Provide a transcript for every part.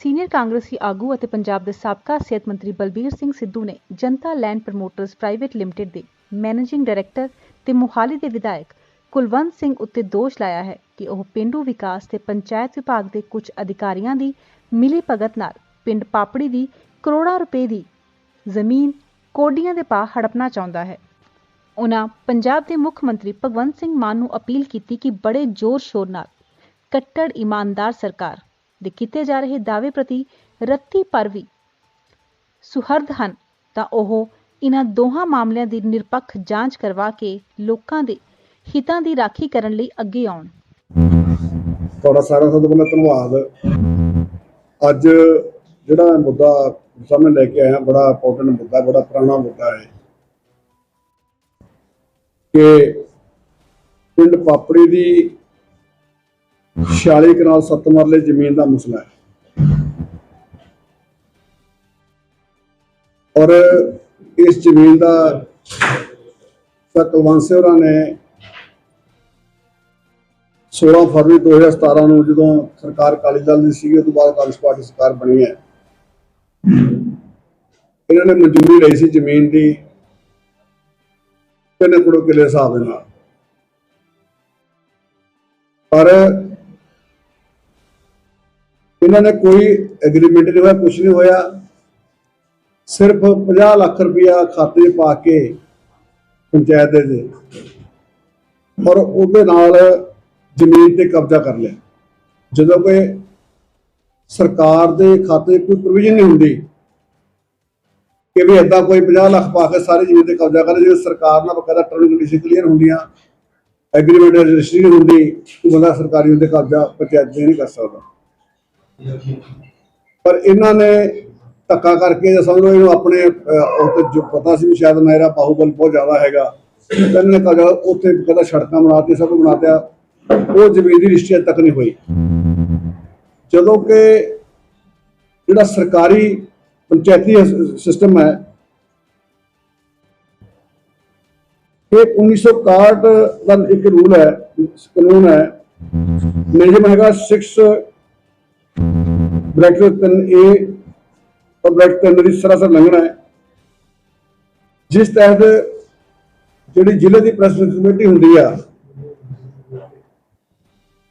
Senior ਕਾਂਗਰਸੀ ਆਗੂ ਅਤੇ ਪੰਜਾਬ ਦੇ ਸਾਬਕਾ ਸਿਹਤ ਮੰਤਰੀ ਬਲਬੀਰ ਸਿੰਘ ਸਿੱਧੂ ਨੇ Janta land promoters private limited ਦੇ ਮੈਨੇਜਿੰਗ ਡਾਇਰੈਕਟਰ ਤੇ ਮੁਹਾਲੀ ਦੇ ਵਿਧਾਇਕ ਕੁਲਵੰਤ ਸਿੰਘ ਉੱਤੇ ਦੋਸ਼ ਲਾਇਆ ਹੈ ਕਿ ਉਹ ਪਿੰਡੂ ਵਿਕਾਸ ਤੇ ਪੰਚਾਇਤ ਵਿਭਾਗ ਦੇ ਕੁਝ ਅਧਿਕਾਰੀਆਂ ਦੀ ਮਿਲੀ ਭਗਤ ਨਾਲ ਪਿੰਡ ਪਾਪੜੀ ਦੀ ਕਰੋੜਾਂ ਰੁਪਏ ਦੀ ਜ਼ਮੀਨ ਕੋਡੀਆਂ ਦੇ ਪਾ ਹੜਪਣਾ ਚਾਹੁੰਦਾ ਹੈ। ਉਹਨਾਂ ਪੰਜਾਬ ਦੇ ਮੁੱਖ ਮੰਤਰੀ ਭਗਵੰਤ ਸਿੰਘ ਮਾਨ ਨੂੰ ਅਪੀਲ ਕੀਤੀ ਕਿ ਬੜੇ ਜ਼ੋਰ ਸ਼ੋਰ ਨਾਲ ਕੱਟੜ ਇਮਾਨਦਾਰ ਸਰਕਾਰ ਦੇ ਕੀਤੇ ਜਾ ਰਹੇ ਦਾਅਵੇ ਪ੍ਰਤੀ ਰੱਤੀ ਪਰ ਵੀ ਸੁਹਰਦ ਹਨ, ਤਾਂ ਉਹ ਇਹਨਾਂ ਦੋਹਾਂ ਮਾਮਲਿਆਂ ਦੀ ਨਿਰਪੱਖ ਜਾਂਚ ਕਰਵਾ ਕੇ ਲੋਕਾਂ ਦੇ ਹਿੱਤਾਂ ਦੀ ਰਾਖੀ ਕਰਨ ਲਈ ਅੱਗੇ ਆਉਣ। ਤੁਹਾਡਾ ਸਾਰਿਆਂ ਦਾ ਬਹੁਤ ਧੰਨਵਾਦ। ਅੱਜ ਜਿਹੜਾ ਮੁੱਦਾ ਸਾਹਮਣੇ ਲੈ ਕੇ ਆਇਆ, ਬੜਾ ਇੰਪੋਰਟੈਂਟ ਮੁੱਦਾ, ਬੜਾ ਪੁਰਾਣਾ ਮੁੱਦਾ ਹੈ। ਕਿ ਪਿੰਡ ਪਾਪੜੀ ਦੀ 46 ਕਨਾਲ 7 ਮਰਲੇ ਜ਼ਮੀਨ ਦਾ ਮਸਲਾ ਹੈ। ਔਰ ਇਸ ਜ਼ਮੀਨ ਦਾ ਤਾਂ ਕੁਲਵੰਤ ਸਿੰਘ ਹੋਰਾਂ ਨੇ 16 ਫਰਵਰੀ 2017 ਨੂੰ ਜਦੋਂ ਸਰਕਾਰ ਅਕਾਲੀ ਦਲ ਦੀ ਸੀਗੀ ਉਸ ਤੋਂ ਬਾਅਦ ਕਾਂਗਰਸ ਪਾਰਟੀ ਸਰਕਾਰ ਬਣੀ ਹੈ। ਇਹਨਾਂ ਨੇ ਮਨਜ਼ੂਰੀ ਲਈ ਸੀ ਜ਼ਮੀਨ ਦੀ ਤਿੰਨ ਕਰੋੜ ਕਿਲੇ ਹਿਸਾਬ ਦੇ ਨਾਲ। ਪਰ ਇਹਨਾਂ ਨੇ ਕੋਈ ਐਗਰੀਮੈਂਟ ਨਹੀਂ ਹੋਇਆ ਕੁਝ ਨਹੀਂ ਹੋਇਆ। ਸਿਰਫ 50 ਲੱਖ ਰੁਪਇਆ ਖਾਤੇ 'ਚ ਪਾ ਕੇ ਪੰਚਾਇਤ ਦੇ ਦੇ ਔਰ ਉਹਦੇ ਨਾਲ ਜ਼ਮੀਨ ਤੇ ਕਬਜ਼ਾ ਕਰ ਲਿਆ। ਜਦੋਂ ਕੋਈ ਸਰਕਾਰ ਦੇ ਖਾਤੇ ਕੋਈ ਪ੍ਰੋਵੀਜ਼ਨ ਨਹੀਂ ਹੁੰਦੀ ਕਿ ਵੀ ਏਦਾਂ ਕੋਈ 50 ਲੱਖ ਪਾ ਕੇ ਸਾਰੀ ਜ਼ਮੀਨ ਤੇ ਕਬਜ਼ਾ ਕਰ ਜੇ ਸਰਕਾਰ ਨਾਲ ਬਕਾਇਦਾ ਟਰਮ ਕੰਡੀਸ਼ਨ ਕਲੀਅਰ ਹੁੰਦੀਆਂ ਐਗਰੀਮੈਂਟ ਰਜਿਸਟਰੀ ਨਹੀਂ ਹੁੰਦੀ ਕਿ ਬੰਦਾ ਸਰਕਾਰੀ ਉਹਦੇ ਕਬਜ਼ਾ ਪੰਚਾਇਤ ਦੇ ਨਹੀਂ ਕਰ ਸਕਦਾ। ਪਰ ਇਹਨਾਂ ਨੇ ਧੱਕਾ ਕਰਕੇ ਜਾਂ ਸਮਝ ਲਓ ਇਹਨੂੰ ਆਪਣੇ ਅਹ, ਜੋ ਪਤਾ ਸੀ ਵੀ ਸ਼ਾਇਦ ਮੇਰਾ ਬਾਹੂਬਲ ਬਹੁਤ ਜ਼ਿਆਦਾ ਹੈਗਾ ਇਹਨਾਂ ਨੇ ਕਹਾ ਉੱਥੇ ਕਦਾ ਸੜਕਾਂ ਬਣਾਤੀ ਸਭ ਕੁਝ ਬਣਾਤਿਆ ਉਹ ਜ਼ਮੀਨ ਦੀ ਰਜਿਸਟਰੀ ਤੱਕ ਨਹੀਂ ਹੋਈ। ਜਦੋਂ ਕਿ ਜਿਹੜਾ ਸਰਕਾਰੀ ਪੰਚਾਇਤੀ ਸਿਸਟਮ ਹੈ ਇਹ 1961 ਦਾ ਇੱਕ ਰੂਲ ਹੈ ਕਾਨੂੰਨ ਹੈ। ਨਿਯਮ ਹੈਗਾ 6 ਬ੍ਰੈਕਟ 3A ਔਰ ਬ੍ਰੈਕਟ 3 ਦੀ ਸਰਾਸਰ ਲੰਘਣਾ ਹੈ। ਜਿਸ ਤਹਿਤ ਜਿਹੜੀ ਜ਼ਿਲ੍ਹੇ ਦੀ ਪ੍ਰੈਸ ਕਮੇਟੀ ਹੁੰਦੀ ਆ,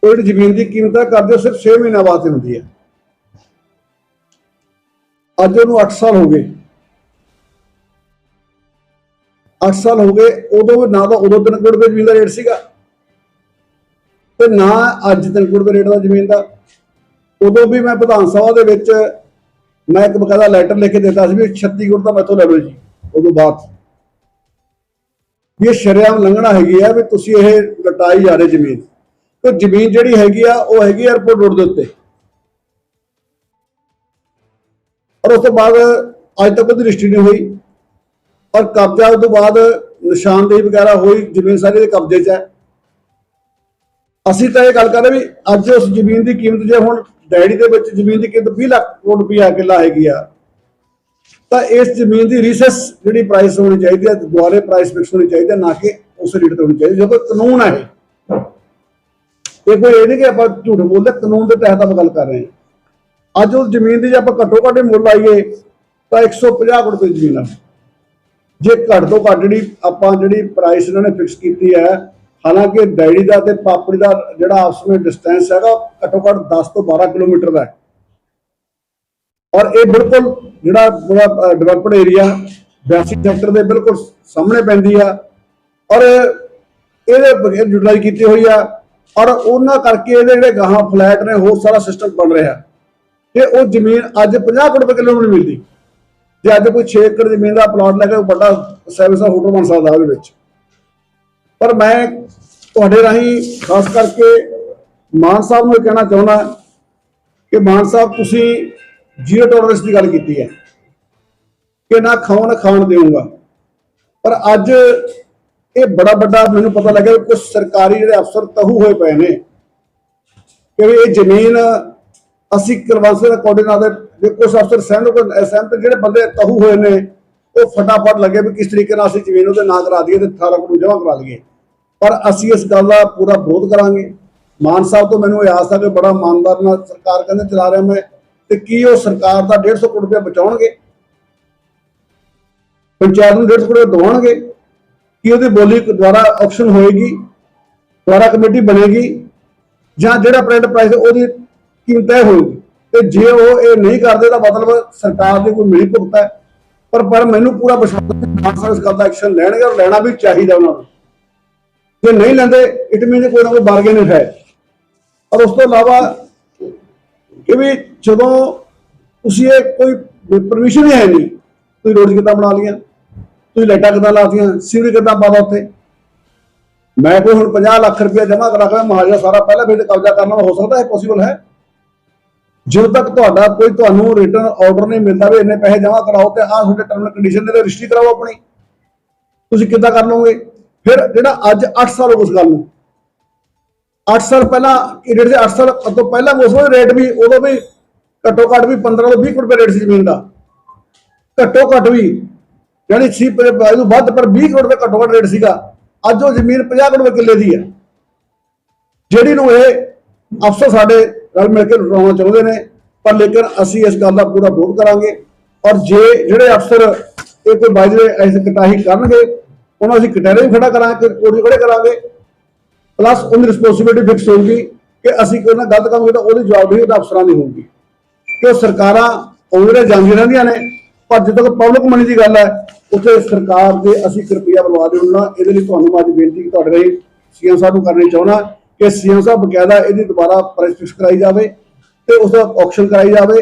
ਉਹ ਜਿਹੜੀ ਜ਼ਮੀਨ ਦੀ ਕੀਮਤਾਂ ਹੈ ਕਰਦੇ ਸਿਰਫ 6 ਮਹੀਨਾ ਵਾਸਤੇ ਹੁੰਦੀ ਹੈ ਅੱਜ ਉਹਨੂੰ 8 ਸਾਲ ਹੋ ਗਏ। 8 ਸਾਲ ਹੋ ਗਏ, ਉਦੋਂ ਵੀ ਨਾ ਤਾਂ ਉਦੋਂ ਤਿੰਨ ਕਰੋੜ ਰੁਪਏ ਜ਼ਮੀਨ ਦਾ ਰੇਟ ਸੀਗਾ। ਤੇ ਨਾ ਅੱਜ ਤਿੰਨ ਕਰੋੜ ਰੁਪਏ ਰੇਟ ਦਾ ਜ਼ਮੀਨ ਦਾ। ਉਦੋਂ ਵੀ ਮੈਂ ਵਿਧਾਨ ਸਭਾ ਦੇ ਵਿੱਚ ਮੈਂ ਇੱਕ ਬਕਾਇਦਾ ਲੈਟਰ ਲਿਖ ਕੇ ਦਿੱਤਾ ਸੀ ਵੀ ਛੱਤੀਗੜ੍ਹ ਦਾ ਮੈਥੋਂ ਲੈ ਲਓ ਜੀ, ਉਦੋਂ ਬਾਅਦ। ਵੀ ਇਹ ਸ਼ਰੇਆਮ ਲੰਘਣਾ ਹੈਗੀ ਆ ਵੀ ਤੁਸੀਂ ਇਹ ਲਟਾਈ ਜਾ ਰਹੇ ਜ਼ਮੀਨ। ਤੇ ਜ਼ਮੀਨ ਜਿਹੜੀ ਹੈਗੀ ਆ, ਉਹ ਹੈਗੀ 에어ਪੋਰਟ ਰੋਡ ਦੇ ਉੱਤੇ। ਔਰ ਉਸ ਤੋਂ ਬਾਅਦ ਅੱਜ ਤੱਕ ਉਹਦੀ ਰਜਿਸਟਰੀ ਨਹੀਂ ਹੋਈ। ਔਰ ਕਬਜ਼ਾ ਉਸ ਤੋਂ ਬਾਅਦ ਨਿਸ਼ਾਨਦੇਹੀ ਵਗੈਰਾ ਹੋਈ, ਜ਼ਮੀਨ ਸਾਰੀ ਦੇ ਕਬਜ਼ੇ 'ਚ ਹੈ। ਅਸੀਂ ਤਾਂ ਇਹ ਗੱਲ ਕਰ ਰਹੇ ਵੀ ਅੱਜ ਉਸ ਜ਼ਮੀਨ ਦੀ ਕੀਮਤ ਜੇ ਹੁਣ ਡੈਡੀ ਦੇ ਵਿੱਚ ਜ਼ਮੀਨ ਦੀ ਕੀਮਤ 20 ਲੱਖ ਕਰੋੜ ਰੁਪਇਆ ਕਿੱਲਾ ਹੈਗੀ ਆ। ਤਾਂ ਇਸ ਜ਼ਮੀਨ ਦੀ ਰੀਸੈਸ ਜਿਹੜੀ ਪ੍ਰਾਈਸ ਹੋਣੀ ਚਾਹੀਦੀ ਹੈ ਦੁਆਰੇ ਪ੍ਰਾਈਸ ਫਿਕਸ ਹੋਣੀ ਚਾਹੀਦੀ ਹੈ ਨਾ ਕਿ ਉਸ ਰੇਟ ਤੇ ਹੋਣੀ ਚਾਹੀਦੀ ਜੋ ਕਾਨੂੰਨ ਹੈ ਇਹ। ਕੋਈ ਇਹ ਨਹੀਂ ਕਿ ਆਪਾਂ ਝੂਠ ਬੋਲਦੇ, ਕਾਨੂੰਨ ਦੇ ਤਹਿਤ ਆਪਾਂ ਗੱਲ ਕਰ ਰਹੇ ਹਾਂ। ਅੱਜ ਉਸ ਜ਼ਮੀਨ ਦੀ ਜੇ ਆਪਾਂ ਘੱਟੋ ਘੱਟ ਮੁੱਲ ਲਾਈਏ, ਤਾਂ 150 ਕਰੋੜ ਰੁਪਏ ਦੀ ਜ਼ਮੀਨ ਆ। ਜੇ ਘੱਟ ਤੋਂ ਘੱਟ ਜਿਹੜੀ ਆਪਾਂ ਜਿਹੜੀ ਪ੍ਰਾਈਸ ਇਹਨਾਂ ਨੇ ਫਿਕਸ ਕੀਤੀ ਹੈ ਹਾਲਾਂਕਿ ਡੈਡੀ ਦਾ ਤੇ ਪਾਪੜੀ ਦਾ ਜਿਹੜਾ ਆਪਸ ਵਿੱਚ ਡਿਸਟੈਂਸ ਹੈਗਾ ਘੱਟੋ ਘੱਟ 10 ਤੋਂ 12 ਕਿਲੋਮੀਟਰ ਦਾ ਹੈ। ਔਰ ਇਹ ਬਿਲਕੁਲ ਜਿਹੜਾ ਪੂਰਾ ਡਿਵੈਲਪਡ ਏਰੀਆ 82 ਸੈਕਟਰ ਦੇ ਬਿਲਕੁਲ ਸਾਹਮਣੇ ਪੈਂਦੀ ਆ। ਔਰ ਇਹਦੇ ਬਗੈਰ ਯੂਟਿਲਾਈਜ਼ ਕੀਤੀ ਹੋਈ ਆ। ਔਰ ਉਹਨਾਂ ਕਰਕੇ ਇਹਦੇ ਜਿਹੜੇ ਗਾਹਾਂ ਫਲੈਟ ਨੇ, ਹੋਰ ਸਾਰਾ ਸਿਸਟਮ ਬਣ ਰਿਹਾ। ਤੇ ਉਹ ਜ਼ਮੀਨ ਅੱਜ 50 ਕਰੋੜ ਰੁਪਏ ਕਿਲੋ ਨੂੰ ਮਿਲਦੀ। ਜੇ ਅੱਜ ਕੋਈ 6 ਏਕੜ ਜ਼ਮੀਨ ਦਾ ਪਲਾਟ ਲੈ ਕੇ ਵੱਡਾ ਸੈਵਨ ਸਟਾਰ ਹੋਟਲ ਬਣ ਸਕਦਾ ਉਹਦੇ ਵਿੱਚ। ਪਰ ਮੈਂ ਤੁਹਾਡੇ ਰਾਹੀਂ ਖਾਸ ਕਰਕੇ ਮਾਨ ਸਾਹਿਬ ਨੂੰ ਇਹ ਕਹਿਣਾ ਚਾਹੁੰਦਾ ਕਿ ਮਾਨ ਸਾਹਿਬ, ਤੁਸੀਂ ਜ਼ੀਰੋ ਟੋਲਰੈਂਸ ਦੀ ਗੱਲ ਕੀਤੀ ਹੈ ਕਿ ਨਾ ਖਾਓ, ਨਾ ਖਾਣ ਦੇਊਂਗਾ। ਪਰ ਅੱਜ ਇਹ ਬੜਾ ਵੱਡਾ ਮੈਨੂੰ ਪਤਾ ਲੱਗਿਆ ਕਿ ਕੁਝ ਸਰਕਾਰੀ ਜਿਹੜੇ ਅਫਸਰ ਤਹੂ ਹੋਏ ਪਏ ਨੇ ਕਿ ਵੀ ਇਹ ਜ਼ਮੀਨ ਅਸੀਂ ਕਰਵਾਸੇ ਦਾ ਕੋਆਰਡੀਨੇਟਰ ਦੇ ਕੁਝ ਅਫਸਰ ਸਹਿਮਤ ਸਹਿਮਤ ਜਿਹੜੇ ਬੰਦੇ ਤਹੂ ਹੋਏ ਨੇ, ਉਹ ਫਟਾਫਟ ਲੱਗੇ ਵੀ ਕਿਸ ਤਰੀਕੇ ਨਾਲ ਅਸੀਂ ਜ਼ਮੀਨ ਉਹਦੇ ਨਾਂ ਕਰਾ ਦਈਏ ਤੇ 18 ਕਰੋੜ ਜਮ੍ਹਾਂ ਕਰਾ ਲਈਏ। ਪਰ ਅਸੀਂ ਇਸ ਗੱਲ ਦਾ ਪੂਰਾ ਵਿਰੋਧ ਕਰਾਂਗੇ। ਮਾਨ ਸਾਹਿਬ ਤੋਂ ਮੈਨੂੰ ਇਹ ਆਸ ਹੈ ਕਿ ਬੜਾ ਇਮਾਨਦਾਰ ਨਾਲ ਸਰਕਾਰ ਕਹਿੰਦੇ ਚਲਾ ਰਿਹਾ ਮੈਂ ਤੇ ਕੀ ਉਹ ਸਰਕਾਰ ਦਾ 150 ਕਰੋੜ ਰੁਪਏ ਬਚਾਉਣਗੇ? ਪੰਚਾਇਤ ਨੂੰ 150 ਕਰੋੜ ਦਵਾਉਣਗੇ? ਕੀ ਉਹਦੀ ਬੋਲੀ ਦੁਆਰਾ ਆਪਸ਼ਨ ਹੋਏਗੀ? ਦੁਆਰਾ ਕਮੇਟੀ ਬਣੇਗੀ? ਜਾਂ ਜਿਹੜਾ ਪ੍ਰਿੰਟ ਪ੍ਰਾਈਸ ਉਹਦੀ ਕੀਮਤ ਤੈਅ ਹੋਏਗੀ? ਤੇ ਜੇ ਉਹ ਇਹ ਨਹੀਂ ਕਰਦੇ ਤਾਂ ਮਤਲਬ ਸਰਕਾਰ ਦੀ ਕੋਈ ਮਿਲੀ ਭੁਗਤ ਹੈ। ਪਰ ਪਰ ਮੈਨੂੰ ਪੂਰਾ ਵਿਸ਼ਵਾਸ ਹੈ ਕਿ ਖਾਨ ਇਸ ਗੱਲ ਦਾ ਐਕਸ਼ਨ ਲੈਣਗੇ ਔਰ ਲੈਣਾ ਵੀ ਚਾਹੀਦਾ ਉਹਨਾਂ ਨੂੰ। ਜੇ ਨਹੀਂ ਲੈਂਦੇ ਇਟ ਮੀਨਸ ਕੋਈ ਨਾ ਕੋਈ ਬਾਰਗੇਨ ਹੈ। ਔਰ ਉਸ ਤੋਂ ਇਲਾਵਾ ਕਿ ਵੀ ਜਦੋਂ ਤੁਸੀਂ ਇਹ ਕੋਈ ਪਰਮਿਸ਼ਨ ਹੀ ਹੈ ਨਹੀਂ, ਤੁਸੀਂ ਰੋਡ ਕਿੱਦਾਂ ਬਣਾ ਲਈਆਂ, ਤੁਸੀਂ ਲਾਈਟਾਂ ਕਿੱਦਾਂ ਲਾਤੀਆਂ, ਸੀਵਰੇਜ ਕਿੱਦਾਂ ਪਾਦਾ ਉੱਥੇ? ਮੈਂ ਕੋਈ ਹੁਣ 50 ਲੱਖ ਰੁਪਇਆ ਜਮ੍ਹਾਂ ਕਰਾ ਕੇ ਮਹਾਜਾ ਸਾਰਾ ਪਹਿਲਾਂ ਫਿਰ ਕਬਜ਼ਾ ਕਰਨਾ ਹੋ ਸਕਦਾ ਹੈ ਪੋਸੀਬਲ ਹੈ? ਜਦੋਂ ਤੱਕ ਤੁਹਾਡਾ ਕੋਈ ਤੁਹਾਨੂੰ ਰਿਟਰਨ ਆਰਡਰ ਨਹੀਂ ਮਿਲਦਾ ਵੀ ਇੰਨੇ ਪੈਸੇ ਜਮ੍ਹਾਂ ਕਰਾਓ ਤੇ ਆਹ ਤੁਹਾਡੇ ਟਰਮ ਕੰਡੀਸ਼ਨ ਦੇ ਰਜਿਸਟਰੀ ਕਰਾਓ ਆਪਣੀ, ਤੁਸੀਂ ਕਿੱਦਾਂ ਕਰ ਲਓਗੇ? ਫਿਰ ਜਿਹੜਾ ਅੱਜ 8 ਸਾਲ ਹੋ ਗਏ ਉਸ ਗੱਲ ਨੂੰ। 8 ਸਾਲ ਪਹਿਲਾਂ, ਇਹ ਜਿਹੜੇ 8 ਸਾਲ ਤੋਂ ਪਹਿਲਾਂ ਉਸ ਰੇਟ ਵੀ ਉਦੋਂ ਵੀ ਘੱਟੋ ਘੱਟ ਵੀ 15 ਤੋਂ 20 ਕਰੋੜ ਰੁਪਏ ਰੇਟ ਸੀ ਜ਼ਮੀਨ ਦਾ। ਘੱਟੋ ਘੱਟ ਵੀ ਯਾਨੀ ਸੀ ਪਰ ਇਹਨੂੰ ਵੱਧ, ਪਰ 20 ਕਰੋੜ ਰੁਪਏ ਘੱਟੋ ਘੱਟ ਰੇਟ ਸੀਗਾ। ਅੱਜ ਉਹ ਜ਼ਮੀਨ 50 ਕਰੋੜ ਰੁਪਏ ਕਿੱਲੇ ਦੀ ਹੈ। ਜਿਹੜੀ ਨੂੰ ਇਹ ਅਫਸਰ ਸਾਡੇ ਰਲ ਮਿਲ ਕੇ ਲੁਟਾਉਣਾ ਚਾਹੁੰਦੇ ਨੇ, ਪਰ ਲੇਕਿਨ ਅਸੀਂ ਇਸ ਗੱਲ ਦਾ ਪੂਰਾ ਵਿਰੋਧ ਕਰਾਂਗੇ। ਔਰ ਜੇ ਜਿਹੜੇ ਅਫਸਰ ਇਹ ਕੋਈ ਬਾਜਰੇ ਐਸੇ ਕਟਾਹੀ ਕਰਨਗੇ ਉਹਨਾਂ ਅਸੀਂ ਕਟਹਿਰੇ ਵੀ ਖੜਾ ਕਰਾਂਗੇ ਕੋੜੀ ਖੜੇ ਕਰਾਂਗੇ। ਪਲੱਸ ਉਹਦੀ ਰਿਸਪੌਂਸਿਬਿਲਟੀ ਫਿਕਸ ਹੋਊਗੀ ਕਿ ਅਸੀਂ ਕੋਈ ਨਾ ਗਲਤ ਕੰਮ ਕੀਤਾ, ਉਹਦੀ ਜਵਾਬਦੇਹੀ ਉਹਦਾ ਅਫਸਰਾਂ ਦੀ ਹੋਊਗੀ। ਕਿ ਉਹ ਸਰਕਾਰਾਂ ਉਹਦੇ ਜਾਂਦੀਆਂ ਰਹਿੰਦੀਆਂ ਨੇ, ਪਰ ਜਦੋਂ ਤੱਕ ਪਬਲਿਕ ਮਨੀ ਦੀ ਗੱਲ ਹੈ, ਉੱਥੇ ਸਰਕਾਰ ਦੇ ਅਸੀਂ ਇੱਕ ਰੁਪਈਆ ਬਰਬਾਦ ਹੋਣਾ ਇਹਦੇ ਲਈ ਤੁਹਾਨੂੰ ਅੱਜ ਬੇਨਤੀ ਕਿ ਤੁਹਾਡੇ ਲਈ ਸੀਐਮ ਸਾਹਿਬ ਨੂੰ ਕਰਨੀ ਚਾਹੁੰਦਾ ਕਿ ਸੀਐਮ ਸਾਹਿਬ ਬਕਾਇਦਾ ਇਹਦੀ ਦੁਬਾਰਾ ਪ੍ਰਾਈਸ ਫਿਕਸ ਕਰਾਈ ਜਾਵੇ ਤੇ ਉਸ ਦਾ ਆਕਸ਼ਨ ਕਰਾਈ ਜਾਵੇ,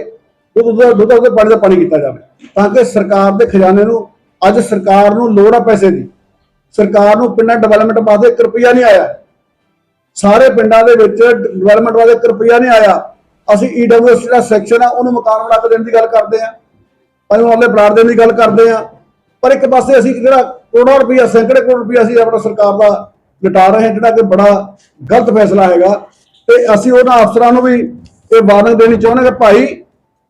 ਦੁੱਧ ਦਾ ਦੁੱਧ ਦਾ ਪਾਣੀ ਦਾ ਪਾਣੀ ਕੀਤਾ ਜਾਵੇ, ਤਾਂ ਕਿ ਸਰਕਾਰ ਦੇ ਖਜ਼ਾਨੇ ਨੂੰ, ਅੱਜ ਸਰਕਾਰ ਨੂੰ ਲੋੜ ਆ ਪੈਸੇ ਦੀ। ਸਰਕਾਰ ਨੂੰ ਪਿੰਡਾਂ ਡਿਵੈਲਪਮੈਂਟ ਵਾਸਤੇ 1 ਰੁਪਈਆ ਨਹੀਂ ਆਇਆ। ਸਾਰੇ ਪਿੰਡਾਂ ਦੇ ਵਿੱਚ ਡਿਵੈਲਪਮੈਂਟ ਵਾਸਤੇ 1 ਰੁਪਈਆ ਨਹੀਂ ਆਇਆ। ਅਸੀਂ ਈਡਬਲਯੂਐਸ ਜਿਹੜਾ ਸੈਕਸ਼ਨ ਆ, ਉਹਨੂੰ ਮਕਾਨ ਬਣਾ ਕੇ ਦੇਣ ਦੀ ਗੱਲ ਕਰਦੇ ਆ ਅਸੀਂ ਉਹਲੇ ਪਲਾਟ ਦੇਣ ਦੀ ਗੱਲ ਕਰਦੇ ਆ ਪਰ ਇੱਕ ਪਾਸੇ ਅਸੀਂ ਜਿਹੜਾ ਕਰੋੜਾਂ ਰੁਪਈਆ, ਸੈਂਕੜੇ ਕਰੋੜ ਰੁਪਇਆ ਅਸੀਂ ਆਪਣਾ ਸਰਕਾਰ ਦਾ ਲਟਾ ਰਹੇ ਹਾਂ, ਜਿਹੜਾ ਕਿ ਬੜਾ ਗਲਤ ਫੈਸਲਾ ਹੈਗਾ। ਤੇ ਅਸੀਂ ਉਹਨਾਂ ਅਫਸਰਾਂ ਨੂੰ ਵੀ ਇਹ ਵਾਰਨਿੰਗ ਦੇਣੀ ਚਾਹੁੰਦੇ ਕਿ ਭਾਈ,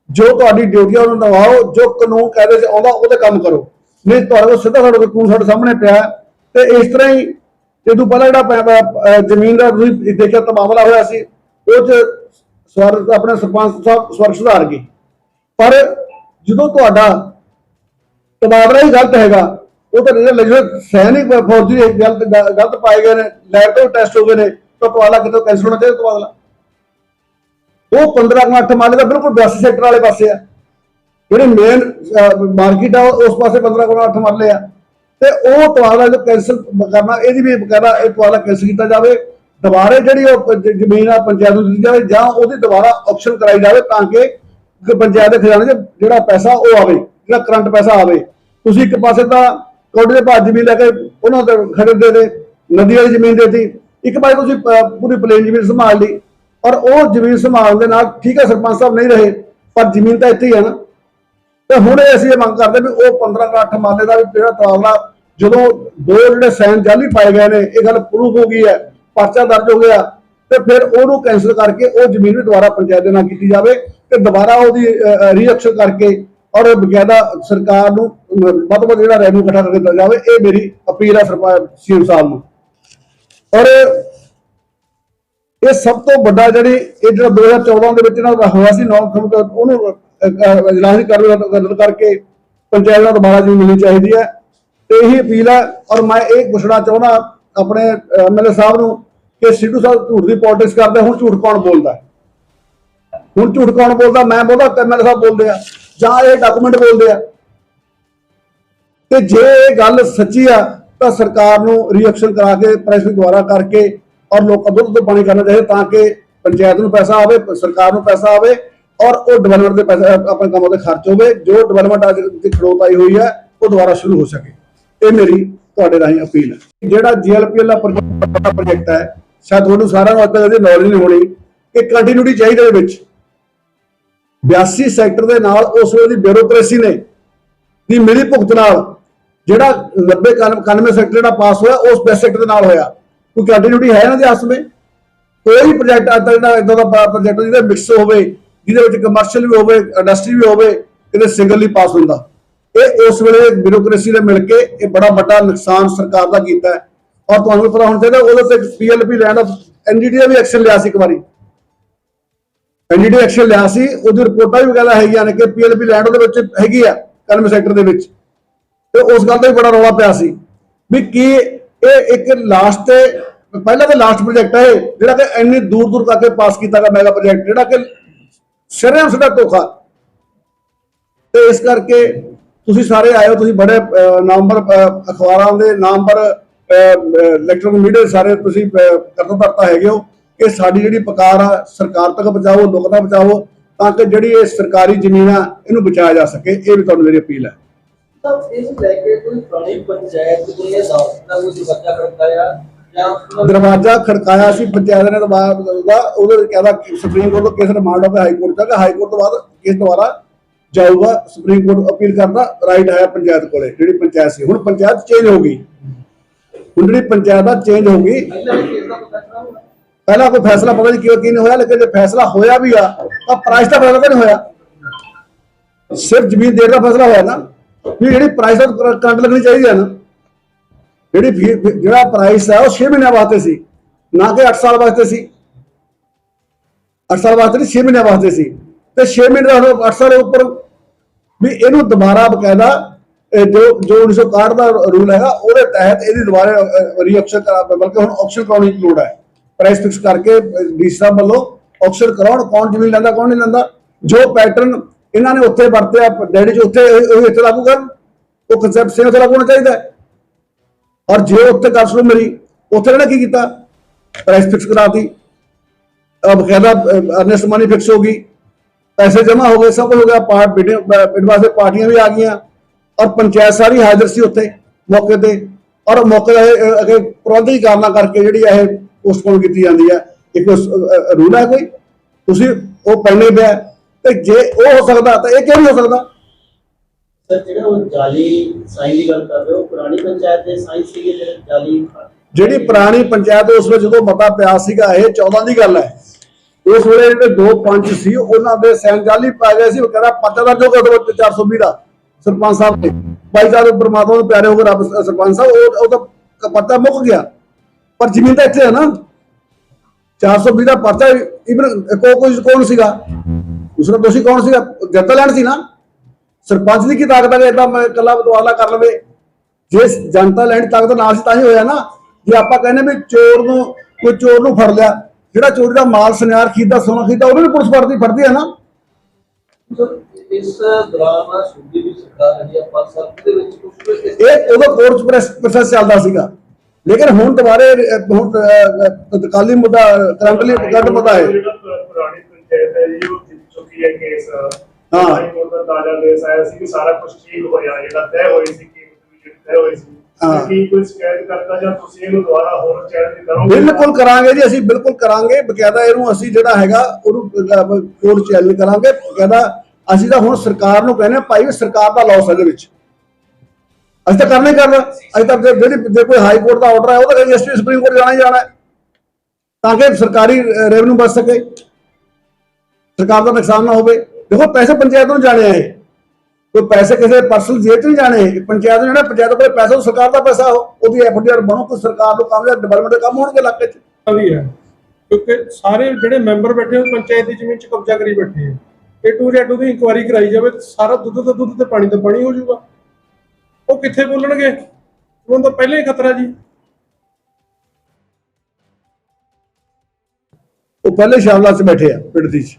ਜੋ ਤੁਹਾਡੀ ਡਿਊਟੀ ਆ, ਉਹਨੂੰ ਨਿਭਾਓ। ਜੋ ਕਾਨੂੰਨ, ਕਾਇਦੇ 'ਚ ਆਉਂਦਾ, ਉਹਦੇ ਕੰਮ ਕਰੋ। ਨਹੀਂ, ਤੁਹਾਡੇ ਕੋਲ ਸਿੱਧਾ ਸਾਡੇ ਕੋਲ ਕਾਨੂੰਨ ਸਾਡੇ ਸਾਹਮਣੇ ਪਿਆ ਹੈ। ਤੇ ਇਸ ਤਰ੍ਹਾਂ ਹੀ ਜਦੋਂ ਪਹਿਲਾਂ ਜਿਹੜਾ ਜ਼ਮੀਨ ਦਾ ਤੁਸੀਂ ਦੇਖਿਆ ਤਬਾਦਲਾ ਹੋਇਆ ਸੀ, ਉਹ 'ਚ ਸਵਰ ਆਪਣੇ ਸਰਪੰਚ ਸਾਹਿਬ ਸਵਰਗ ਸੁਧਾਰ ਗਏ। ਪਰ ਜਦੋਂ ਤੁਹਾਡਾ ਤਬਾਦਲਾ ਹੀ ਗਲਤ ਹੈਗਾ, ਉਹ ਤਾਂ ਜਿਹੜੇ ਲੈਜਰ ਸੈਨਿਕ ਫੌਜੀ ਗਲਤ ਗਲਤ ਪਾਏ ਗਏ ਨੇ, ਲੈਬ ਤੋਂ ਟੈਸਟ ਹੋ ਗਏ ਨੇ, ਤਾਂ ਤਬਾਦਲਾ ਕਿਤੋਂ ਕੈਂਸਲ ਹੋਣਾ ਚਾਹੀਦਾ ਤਬਾਦਲਾ? ਉਹ 15 ਕੁ 8 ਮਾਲੇ ਦਾ ਬਿਲਕੁਲ 82 ਸੈਕਟਰ ਵਾਲੇ ਪਾਸੇ ਆ। ਜਿਹੜੇ ਮੇਨ ਮਾਰਕੀਟ ਆ ਉਸ ਪਾਸੇ 15 ਕੁ 8 ਮਾਲੇ ਆ। ਤੇ ਉਹ ਤਬਾਦਲਾ ਜੋ ਕੈਂਸਲ ਕਰਨਾ, ਇਹਦੀ ਵੀ ਬਕਾਇਦਾ ਇਹ ਤਬਾਦਲਾ ਕੈਂਸਲ ਕੀਤਾ ਜਾਵੇ। ਦੁਬਾਰੇ ਜਿਹੜੀ ਉਹ ਜ਼ਮੀਨ ਆ ਪੰਚਾਇਤ ਨੂੰ ਦਿੱਤੀ ਜਾਵੇ ਜਾਂ ਉਹਦੀ ਦੁਬਾਰਾ ਆਪਸ਼ਨ ਕਰਾਈ ਜਾਵੇ ਤਾਂ ਕਿ ਪੰਚਾਇਤ ਦੇ ਖਜ਼ਾਨੇ 'ਚ ਜਿਹੜਾ ਪੈਸਾ ਉਹ ਆਵੇ, ਜਿਹੜਾ ਕਰੰਟ ਪੈਸਾ ਆਵੇ। ਤੁਸੀਂ ਇੱਕ ਪਾਸੇ ਤਾਂ ਕੌਡੀ ਦੇ ਭਾਅ ਜ਼ਮੀਨ ਲੈ ਕੇ ਉਹਨਾਂ ਦੇ ਖਰੀਦੇ ਦੇ ਨਦੀ ਵਾਲੀ ਜ਼ਮੀਨ ਦੇਤੀ। ਇੱਕ ਪਾਸੇ ਤੁਸੀਂ ਪੂਰੀ ਪਲੇਨ ਜ਼ਮੀਨ ਸੰਭਾਲ ਲਈ। ਔਰ ਉਹ ਜ਼ਮੀਨ ਸੰਭਾਲ ਦੇ ਨਾਲ ਠੀਕ ਹੈ, ਸਰਪੰਚ ਸਾਹਿਬ ਨਹੀਂ ਰਹੇ, ਪਰ ਜ਼ਮੀਨ ਤਾਂ ਇੱਥੇ ਹੀ ਹੈ ਨਾ। ਤੇ ਹੁਣ ਇਹ ਅਸੀਂ ਇਹ ਮੰਗ ਕਰਦੇ ਵੀ ਉਹ 15 ਕੁ 8 ਮਾਲੇ ਦਾ ਵੀ ਜਿਹੜਾ ਤਬਾਦਲਾ ਜਦੋਂ ਦੋ ਜਿਹੜੇ ਸਾਈਨ ਜਾਲੀ ਪਾਏ ਗਏ ਨੇ, ਇਹ ਗੱਲ ਪ੍ਰੂਫ ਹੋ ਗਈ ਹੈ, ਪਰਚਾ ਦਰਜ ਹੋ ਗਿਆ, ਤੇ ਫਿਰ ਉਹਨੂੰ ਕੈਂਸਲ ਕਰਕੇ ਉਹ ਜ਼ਮੀਨ ਵੀ ਦੁਬਾਰਾ ਪੰਚਾਇਤ ਦੇ ਨਾਲ ਕੀਤੀ ਜਾਵੇ ਤੇ ਦੁਬਾਰਾ ਉਹਦੀ ਰੀਐਕਸ਼ਨ ਕਰਕੇ ਔਰ ਬਕਾਇਦਾ ਸਰਕਾਰ ਨੂੰ ਵੱਧ ਵੱਧ ਜਿਹੜਾ ਰੈਵਨਿਊ ਇਕੱਠਾ ਕਰਕੇ ਦਿੱਤਾ ਜਾਵੇ, ਇਹ ਮੇਰੀ ਅਪੀਲ ਹੈ ਸਰਪੰਚ ਸੀਐਮ ਸਾਹਿਬ ਨੂੰ। ਔਰ ਇਹ ਸਭ ਤੋਂ ਵੱਡਾ ਜਿਹੜੀ, ਇਹ ਜਿਹੜਾ 2014 ਦੇ ਵਿੱਚ ਇਹਨਾਂ ਦਾ ਹੋਇਆ ਸੀ ਨੌ ਉਹਨੂੰ ਇਜਲਾਸ ਕਰ ਰੱਦ ਕਰਕੇ ਪੰਚਾਇਤ ਨੂੰ ਦੁਬਾਰਾ ਜ਼ਮੀਨ ਮਿਲਣੀ ਚਾਹੀਦੀ ਹੈ। ਤੇ ਇਹੀ ਅਪੀਲ ਹੈ ਔਰ ਮੈਂ ਇਹ ਪੁੱਛਣਾ ਚਾਹੁੰਦਾ ਆਪਣੇ ਐਮਐਲਏ ਸਾਹਿਬ ਨੂੰ ਕਿ ਸਿੱਧੂ ਸਾਹਿਬ ਝੂਠ ਦੀ ਪੋਲਿਟਿਕਸ ਕਰਦੇ, ਹੁਣ ਝੂਠ ਕੌਣ ਬੋਲਦਾ ਹੁਣ ਝੂਠ ਕੌਣ ਬੋਲਦਾ? ਮੈਂ ਬੋਲਦਾ ਐਮਐਲਏ ਸਾਹਿਬ ਬੋਲਦੇ ਆ, ਜਾਂ ਇਹ ਡਾਕੂਮੈਂਟ ਬੋਲਦੇ ਆ। ਤੇ ਜੇ ਇਹ ਗੱਲ ਸੱਚੀ ਆ, ਤਾਂ ਸਰਕਾਰ ਨੂੰ ਰਿਐਕਸ਼ਨ ਕਰਾ ਕੇ ਪ੍ਰੈਸ ਦੁਆਰਾ ਕਰਕੇ ਔਰ ਲੋਕਾਂ ਦੁੱਧ ਤੋਂ ਪਾਣੀ ਕਰਨਾ ਚਾਹੀਦਾ ਤਾਂ ਕਿ ਪੰਚਾਇਤ ਨੂੰ ਪੈਸਾ ਆਵੇ, ਸਰਕਾਰ ਨੂੰ ਪੈਸਾ ਆਵੇ ਔਰ ਉਹ ਡਿਵੈਲਪਮੈਂਟ ਦੇ ਪੈਸੇ ਆਪਣੇ ਕੰਮਾਂ ਤੇ ਖਰਚ ਹੋਵੇ। ਜੋ ਡਿਵੈਲਪਮੈਂਟ ਅੱਜ ਦੀ ਖੜੋਤ ਆਈ ਹੋਈ ਹੈ, ਉਹ ਦੁਬਾਰਾ ਸ਼ੁਰੂ ਹੋ ਸਕੇ। ਇਹ ਮੇਰੀ ਤੁਹਾਡੇ ਰਾਹੀਂ ਅਪੀਲ ਹੈ। ਜਿਹੜਾ ਜੀਐਲਪੀਐਲ ਦਾ ਪ੍ਰੋਜੈਕਟ ਹੈ, ਸ਼ਾਇਦ ਤੁਹਾਨੂੰ ਸਾਰਿਆਂ ਨੂੰ ਅੱਜ ਤੱਕ ਇਹਦੀ ਨੌਲੇਜ ਨਹੀਂ ਹੋਣੀ, ਇਹ ਕੰਟੀਨਿਊਟੀ ਚਾਹੀਦੀ ਦੇ ਵਿੱਚ। 82 ਸੈਕਟਰ ਦੇ ਨਾਲ ਉਸ ਵੇਲੇ ਦੀ ਬਿਊਰੋਕ੍ਰੇਸੀ ਨੇ, ਦੀ ਮਿਲੀ ਭੁਗਤ ਨਾਲ ਜਿਹੜਾ 90 91 ਸੈਕਟਰ ਜਿਹੜਾ ਪਾਸ ਹੋਇਆ, ਉਸ ਬੈਸ ਸੈਕਟਰ ਦੇ ਨਾਲ ਹੋਇਆ। ਕੋਈ ਕੰਟੀਨਿਊਟੀ ਹੈ ਨਾ ਦੇ ਆਸ ਵਿੱਚ? ਕੋਈ ਪ੍ਰੋਜੈਕਟ ਅੱਜ ਤੱਕ ਜਿਹੜਾ ਇਦਾਂ ਦਾ ਪ੍ਰੋਜੈਕਟ ਜਿਹਦੇ ਮਿਕਸ ਹੋਵੇ, ਜਿਹਦੇ ਵਿੱਚ ਕਮਰਸ਼ੀਅਲ ਵੀ ਹੋਵੇ ਇੰਡਸਟਰੀ ਵੀ ਹੋਵੇ ਕਿਤੇ ਸਿੰਗਲ ਹੀ ਪਾਸ ਹੁੰਦਾ। ਇਹ ਉਸ ਵੇਲੇ ਬਿਊਰੋਕ੍ਰੇਸੀ ਨੇ ਮਿਲ ਕੇ ਇਹ ਬੜਾ ਵੱਡਾ ਨੁਕਸਾਨ ਸਰਕਾਰ ਦਾ ਕੀਤਾ ਔਰ ਤੁਹਾਨੂੰ ਪਤਾ ਹੋਣਾ ਚਾਹੀਦਾ ਉਹਦੇ ਤੇ ਪੀਐਲਪੀ ਲੈਂਡ ਆਫ ਐਨਜੀਟੀ ਦਾ ਵੀ ਐਕਸ਼ਨ ਲਿਆ ਸੀ ਇੱਕ ਵਾਰੀ। ਐਨਡੀਡੀ ਐਕਸ਼ਨ ਲਿਆ ਸੀ ਉਹਦੀ ਰਿਪੋਰਟਾਂ ਵੀ ਵਗੈਰਾ ਹੈਗੀਆਂ ਨੇ ਕਿ ਪੀਐਲਪੀ ਲੈਂਡ ਉਹਦੇ ਵਿੱਚ ਹੈਗੀ ਆ ਕਨਮ ਸੈਕਟਰ ਦੇ ਵਿੱਚ। ਤੇ ਉਸ ਗੱਲ ਦਾ ਵੀ ਬੜਾ ਰੌਲਾ ਪਿਆ ਸੀ ਵੀ ਕੀ ਇਹ ਇੱਕ ਲਾਸਟ ਤੇ ਪਹਿਲਾ ਤੇ ਲਾਸਟ ਪ੍ਰੋਜੈਕਟ ਹੈ ਇਹ, ਜਿਹੜਾ ਕਿ ਇੰਨੀ ਦੂਰ ਦੂਰ ਕਰਕੇ ਪਾਸ ਕੀਤਾ ਗਿਆ ਮੈਗਾ ਪ੍ਰੋਜੈਕਟ ਜਿਹੜਾ ਕਿ ਸ਼ਰਮ ਸਿੱਧਾ ਧੋਖਾ। ਤੇ ਇਸ ਕਰਕੇ ਤੁਸੀਂ ਸਾਰੇ ਆਏ ਹੋ ਤੁਸੀਂ ਬੜੇ ਨਾਮਵਰ ਅਖਬਾਰਾਂ ਦੇ ਨਾਮਵਰ ਇਲੈਕਟ੍ਰੋਨਿਕ ਮੀਡੀਆ ਸਾਰੇ ਤੁਸੀਂ ਕਰਤਾ ਧਰਤਾ ਹੈਗੇ ਹੋ ਕਿ ਸਾਡੀ ਜਿਹੜੀ ਪਕਾਰ ਆ ਸਰਕਾਰ ਤੱਕ ਪਹੁੰਚਾਓ ਲੋਕਾਂ ਤੱਕ ਪਹੁੰਚਾਓ ਤਾਂ ਕਿ ਜਿਹੜੀ ਇਹ ਸਰਕਾਰੀ ਜ਼ਮੀਨ ਆ ਇਹਨੂੰ ਬਚਾਇਆ ਜਾ ਸਕੇ। ਇਹ ਵੀ ਤੁਹਾਨੂੰ ਮੇਰੀ ਅਪੀਲ ਹੈ। ਤਾਂ ਇਸ ਲੈ ਕੇ ਕੋਈ ਪੁਰਾਣੀ ਪੰਚਾਇਤ ਕੋਈ ਇਹ ਦਾਅਵਾ ਦਾ ਕੋਈ ਬੱਚਾ ਕਰਦਾ ਆ ਜਾਂ ਦਰਵਾਜ਼ਾ ਖੜਕਾਇਆ ਸੀ ਪੰਚਾਇਤ ਨੇ ਦਬਾਅ ਦਾ ਉਹਦੇ ਕਹਿੰਦਾ ਸੁਪਰੀਮ ਕੋਰਟ ਤੋਂ ਕੇਸ ਰਿਮਾਂਡ ਗਿਆ ਹਾਈ ਕੋਰਟ ਤੱਕ। ਹਾਈ ਕੋਰਟ ਤੋਂ ਬਾਅਦ ਕੇਸ ਦੁਬਾਰਾ ਜਾਊਗਾ ਸੁਪਰੀਮ ਕੋਰਟ ਅਪੀਲ ਕਰਨ ਰਾਈਟ ਹੈ ਪੰਚਾਇਤ ਕੋਲੇ, ਜਿਹੜੀ ਪੰਚਾਇਤ ਸੀ। ਹੁਣ ਪੰਚਾਇਤ ਚੇਂਜ ਹੋ ਗਈ। ਹੁਣ ਜਿਹੜੀ ਪੰਚਾਇਤ ਦਾ ਚੇਂਜ ਹੋ ਗਈ, ਪਹਿਲਾਂ ਕੋਈ ਫੈਸਲਾ ਪਤਾ ਨਹੀਂ ਕਿਉਂ ਕੀ ਨਹੀਂ ਹੋਇਆ, ਲੇਕਿਨ ਜੇ ਫੈਸਲਾ ਹੋਇਆ ਵੀ ਆ, ਤਾਂ ਪ੍ਰਾਈਸ ਦਾ ਫੈਸਲਾ ਤਾਂ ਨਹੀਂ ਹੋਇਆ। ਸਿਰਫ ਜ਼ਮੀਨ ਦੇਣ ਦਾ ਫੈਸਲਾ ਹੋਇਆ ਨਾ। ਵੀ ਜਿਹੜੀ ਪ੍ਰਾਈਸ ਦਾ ਕਰੰਟ ਲੱਗਣੀ ਚਾਹੀਦੀ ਹੈ ਨਾ। ਜਿਹੜੀ ਜਿਹੜਾ ਪ੍ਰਾਈਸ ਹੈ ਉਹ 6 ਮਹੀਨਿਆਂ ਵਾਸਤੇ ਸੀ। ਨਾ ਕਿ 8 ਸਾਲ ਵਾਸਤੇ ਸੀ। 8 ਸਾਲ ਵਾਸਤੇ ਨਹੀਂ 6 ਮਹੀਨਿਆਂ ਵਾਸਤੇ ਸੀ। ਤੇ 6 ਮਹੀਨੇ ਦਾ 8 ਸਾਲ ਉੱਪਰ ਵੀ ਇਹਨੂੰ ਦੁਬਾਰਾ ਬਕਾਇਦਾ, ਇਹ ਜੋ ਜੋ 1961 ਦਾ ਰੂਲ ਹੈਗਾ, ਉਹਦੇ ਤਹਿਤ ਇਹਦੀ ਦੁਬਾਰਾ ਰੀਆਕਸ਼ਨ ਕਰਾ, ਬਲਕਿ ਹੁਣ ਆਕਸ਼ਨ ਕਰਾਉਣੀ ਦੀ ਲੋੜ ਹੈ। ਪ੍ਰਾਈਸ ਫਿਕਸ ਕਰਕੇ ਡੀ ਸਾਹਿਬ ਵੱਲੋਂ ਆਕਸ਼ਨ ਕਰਾਉਣ, ਕੌਣ ਜ਼ਮੀਨ ਲੈਂਦਾ, ਕੌਣ ਨਹੀਂ ਲੈਂਦਾ, ਜੋ ਪੈਟਰਨ ਇਹਨਾਂ ਨੇ ਉੱਥੇ ਵਰਤਿਆ, ਡੈਡੀ ਚ ਉੱਥੇ ਉਹ ਇੱਥੇ ਲਾਗੂ ਕਰਨ, ਉਹ ਕਨਸੈਪਟ ਸੇਮ ਉੱਥੇ ਲਾਗੂ ਹੋਣਾ ਚਾਹੀਦਾ ਔਰ ਜੇ ਉੱਥੇ ਗੱਲ ਸੁਣੋ ਮੇਰੀ, ਉੱਥੇ ਇਹਨਾਂ ਨੇ ਕੀ ਕੀਤਾ? ਪ੍ਰਾਈਸ ਫਿਕਸ ਕਰਾਤੀ। ਅਬ ਬਕਾਇਦਾ ਅਰਨੈਸਟ ਮਨੀ ਫਿਕਸ ਹੋ ਗਈ। ਜਮ੍ਹਾਂ ਹੋ ਗਏ ਸਭ ਕੁਝ ਹੋ ਗਿਆ ਪਾਰਟ ਬਿਡ ਵਾਸਤੇ ਪਾਰਟੀਆਂ ਵੀ ਆ ਗਈਆਂ ਔਰ ਪੰਚਾਇਤ ਸਾਰੀ ਹਾਜ਼ਰ ਸੀ ਉੱਥੇ ਮੌਕੇ ਤੇ ਔਰ ਮੌਕੇ ਦਾ ਅਗੇ ਪ੍ਰਬੰਧੀ ਕਾਰਨਾਂ ਕਰਕੇ ਜਿਹੜੀ ਇਹ ਪੋਸਟਪੋਨ ਕੀਤੀ ਜਾਂਦੀ ਹੈ। ਇੱਕ ਰੂਲ ਹੈ ਕੋਈ? ਤੁਸੀਂ ਉਹ ਪਹਿਲੇ ਪਿਆ ਤੇ ਜੇ ਉਹ ਹੋ ਸਕਦਾ ਤਾਂ ਇਹ ਕਿਉਂ ਨਹੀਂ ਹੋ ਸਕਦਾ? ਸਰ ਜਿਹੜਾ ਉਹ ਜਾਲੀ ਸਾਈਨ ਦੀ ਗੱਲ ਕਰ ਰਹੇ ਹੋ ਪੁਰਾਣੀ ਪੰਚਾਇਤ ਦੇ ਸਾਈਨ ਸੀਗੇ ਜਿਹੜੇ ਜਾਲੀ ਜਿਹੜੀ ਪੁਰਾਣੀ ਪੰਚਾਇਤ ਉਸ ਵਿੱਚ ਜਦੋਂ ਮਤਾ ਪਿਆ ਸੀਗਾ ਇਹ 14 ਦੀ ਗੱਲ ਹੈ। ਉਸ ਵੇਲੇ ਜਿਹੜੇ ਦੋ ਪੰਚ ਸੀ, ਉਹਨਾਂ ਦੇ ਸੈਨ ਜਾਲੀ ਪਾ ਗਏ ਸੀ, ਉਹ ਕਹਿੰਦਾ ਪਤਾ ਦਾ ਜੋ ਕਦੋਂ 420 ਦਾ, ਸਰਪੰਚ ਸਾਹਿਬ ਨੇ ਭਾਈ ਸਾਹਿਬ ਪਰਮਾਤਮਾ ਨੂੰ ਪਿਆਰੇ ਹੋ ਕੇ ਰੱਬ ਸਰਪੰਚ ਸਾਹਿਬ, ਉਹ ਉਹ ਤਾਂ ਮੁੱਕ ਗਿਆ। ਪਰ ਜ਼ਮੀਨ ਤਾਂ ਇੱਥੇ ਹੈ ਨਾ। 420 ਦਾ ਪਰਚਾ ਇਵਨ ਕੋਈ ਕੌਣ ਸੀਗਾ? ਦੂਸਰਾ ਦੋਸ਼ੀ ਕੌਣ ਸੀਗਾ? ਜਨਤਾ ਲੈਣ ਸੀ ਨਾ। ਸਰਪੰਚ ਦੀ ਕੀ ਤਾਕਤ ਹੈ ਕਿ ਮੈਂ ਇਕੱਲਾ ਬਦਵਾਲਾ ਕਰ ਲਵੇ? ਜੇ ਜਨਤਾ ਲੈਣ ਤਾਕਤ ਨਾਲ ਸੀ ਤਾਂ ਹੀ ਹੋਇਆ ਨਾ। ਜੇ ਆਪਾਂ ਕਹਿੰਦੇ ਵੀ ਚੋਰ ਨੂੰ ਕੋਈ ਚੋਰ ਨੂੰ ਫੜ ਲਿਆ ਜਿਹੜਾ ਚੋਰੀ ਦਾ ਮਾਲ ਸੁਨਿਆਰ ਖਰੀਦਾ ਸੋਨਾ ਖਰੀਦਾ ਉਹਨੂੰ ਵੀ ਪੁਲਿਸ ਫੜਦੀ ਫੜਦੀ ਹੈ ਨਾ। ਇਸ ਦੌਰਾਨ ਸੂਬੇ ਦੀ ਸਰਕਾਰ ਹੈ ਜੀ ਆਪਾਂ ਸਭ ਦੇ ਵਿੱਚ ਕੁਝ ਇਹ ਉਦੋਂ ਕੋਰਟ ਚ ਪ੍ਰੋਸੈਸ ਚੱਲਦਾ ਸੀਗਾ। ਲੇਕਿਨ ਹੁਣ ਦੁਬਾਰੇ ਹੁਣ ਤਤਕਾਲੀ ਮੁੱਦਾ ਕਰੰਟਲੀ ਕਰੰਟ ਮੁੱਦਾ ਹੈ ਜਿਹੜਾ ਪੁਰਾਣੀ ਪੰਚਾਇਤ ਹੈ ਜੀ ਉਹ ਜਿੱਤ ਚੁੱਕੀ ਹੈ ਕੇਸ ਹਾਂ। ਹਾਈ ਕੋਰਟ ਦਾ ਤਾਜ਼ਾ ਕੇਸ ਆਇਆ ਸੀ ਕਿ ਸਾਰਾ ਕੁਝ ਠੀਕ ਹੋਇਆ ਜਿਹੜਾ ਤੈਅ ਹੋਈ ਸੀ ਕੀਮਤ ਵੀ ਜਿਹੜੀ ਤੈਅ ਹੋਈ ਸੀ। ਹਾਂ। ਤੇ ਕੀ ਕੋਈ ਸ਼ਿਕਾਇਤ ਕਰਦਾ ਜਾਂ ਤੁਸੀਂ ਇਹਨੂੰ ਦੁਬਾਰਾ ਹੋਰ ਚੈਲੰਜ ਕਰੋਗੇ? ਬਿਲਕੁਲ ਕਰਾਂਗੇ ਜੀ ਅਸੀਂ ਬਿਲਕੁਲ ਕਰਾਂਗੇ। ਬਕਾਇਦਾ ਇਹਨੂੰ ਅਸੀਂ ਜਿਹੜਾ ਹੈਗਾ ਉਹਨੂੰ ਕੋਰਟ ਚੈਲੰਜ ਕਰਾਂਗੇ। ਬਕਾਇਦਾ ਅਸੀਂ ਤਾਂ ਹੁਣ ਸਰਕਾਰ ਨੂੰ ਕਹਿੰਦੇ ਹਾਂ, ਭਾਈ ਸਰਕਾਰ ਦਾ ਲਾਸ ਇਹਦੇ ਵਿੱਚ। ਅਸੀਂ ਤਾਂ ਕਰਨਾ ਹੀ ਕਰਨਾ। ਅਸੀਂ ਤਾਂ ਜੇ- ਜਿਹੜੀ ਜੇ ਕੋਈ ਹਾਈ ਕੋਰਟ ਦਾ ਆਰਡਰ ਹੈ ਉਹ ਤਾਂ ਰਜਿਸਟਰੀ ਸੁਪਰੀਮ ਕੋਰਟ ਜਾਣਾ ਹੀ ਜਾਣਾ ਹੈ। ਤਾਂ ਕਿ ਸਰਕਾਰੀ ਰੈਵਨਿਊ ਬਚ ਸਕੇ। ਸਰਕਾਰ ਦਾ ਨੁਕਸਾਨ ਨਾ ਹੋਵੇ। ਦੇਖੋ ਪੈਸੇ ਪੰਚਾਇਤ ਨੂੰ ਜਾਣੇ ਆ ਇਹ। ਕੋਈ ਪੈਸੇ ਕਿਸੇ ਪਰਸਨਲ ਜੇਬ 'ਚ ਨਹੀਂ ਜਾਣੇ ਪੰਚਾਇਤ ਨੂੰ ਜਾਣਾ ਪੰਚਾਇਤ ਕੋਲ ਪੈਸਾ ਉਹ ਸਰਕਾਰ ਦਾ ਪੈਸਾ ਉਹ ਉਹਦੀ ਐਫਡੀਆਰ ਬਣੋ ਕੋਈ ਸਰਕਾਰ ਨੂੰ ਕੰਮ ਜਾਂ ਡਿਵੈਲਪਮੈਂਟ ਦੇ ਕੰਮ ਹੋਣਗੇ ਇਲਾਕੇ 'ਚ। ਵੀ ਹੈ ਕਿਉਂਕਿ ਸਾਰੇ ਜਿਹੜੇ ਮੈਂਬਰ ਬੈਠੇ ਹੋ ਪੰਚਾਇਤ ਦੀ ਜ਼ਮੀਨ 'ਚ ਕਬਜ਼ਾ ਕਰੀ ਬੈਠੇ ਆ। ਇਹ ਟੂ ਜੈਡ ਦੀ ਇਨਕੁਆਇਰੀ ਕਰਾਈ ਜਾਵੇ ਤੇ ਸਾਰਾ ਦੁੱਧ ਦਾ ਦੁੱਧ ਤੇ ਪਾਣੀ ਦਾ ਪਾਣੀ ਹੋ ਜਾਊਗਾ। ਉਹ ਕਿੱਥੇ ਬੋਲਣਗੇ? ਉਹਨਾਂ ਦਾ ਪਹਿਲੇ ਹੀ ਖਤਰਾ ਜੀ। ਉਹ ਪਹਿਲੇ ਸ਼ਾਮਲਾ 'ਚ ਬੈਠੇ ਆ ਪਿੰਡ ਦੀ 'ਚ।